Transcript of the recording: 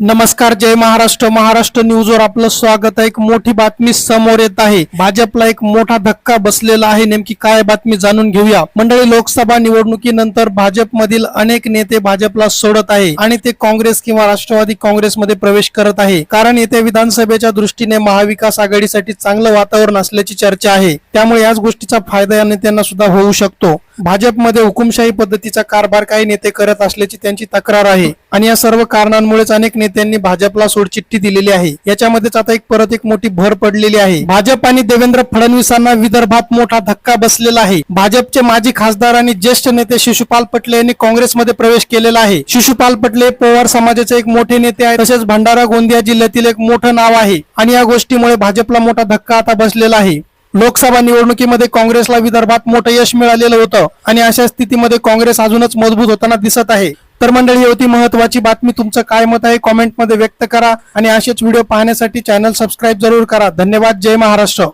नमस्कार जय महाराष्ट्र. महाराष्ट्र न्यूजवर आपलं स्वागत आहे. एक मोठी बातमी समोर येत आहे. भाजपला एक मोठा धक्का बसलेला आहे. नेमकी काय बातमी जाणून घेऊया. मंडळी लोकसभा निवडणुकीनंतर भाजपमधील अनेक नेते भाजपला सोडत आहे आणि ते काँग्रेस किंवा राष्ट्रवादी काँग्रेसमध्ये प्रवेश करत आहे. कारण येत्या विधानसभेच्या दृष्टीने महाविकास आघाडीसाठी चांगलं वातावरण असल्याची चर्चा आहे. त्यामुळे याच गोष्टीचा फायदा या नेत्यांना सुद्धा होऊ शकतो. भाजपमध्ये हुकुमशाही पद्धतीचा कारभार काही नेते करत असल्याची त्यांची तक्रार आहे. आणि या सर्व कारणांमुळेच अनेक नेत्यांनी भाजपला सोडचिठ्ठी दिलेली आहे. याच्यामध्येच आता एक परत एक मोठी भर पडलेली आहे. भाजप आणि देवेंद्र फडणवीसांना विदर्भात मोठा धक्का बसलेला आहे. भाजपचे माजी खासदार आणि ज्येष्ठ नेते शिशुपाल पटले यांनी काँग्रेसमध्ये प्रवेश केलेला आहे. शिशुपाल पटले पवार समाजाचे एक मोठे नेते आहे तसेच भंडारा गोंदिया जिल्ह्यातील एक मोठं नाव आहे. आणि या गोष्टीमुळे भाजपला मोठा धक्का आता बसलेला आहे. लोकसभा निवडणुकीमध्ये काँग्रेसला विदर्भात मोठं यश मिळालेलं होतं. आणि अशा स्थितीमध्ये काँग्रेस अजूनच मजबूत होताना दिसत आहे. तर मंडळी होती महत्वाची बातमी तुमचं काय मत आहे कॉमेंटमध्ये व्यक्त करा आणि असेच व्हिडिओ पाहण्यासाठी चॅनल सबस्क्राईब जरूर करा. धन्यवाद. जय महाराष्ट्र.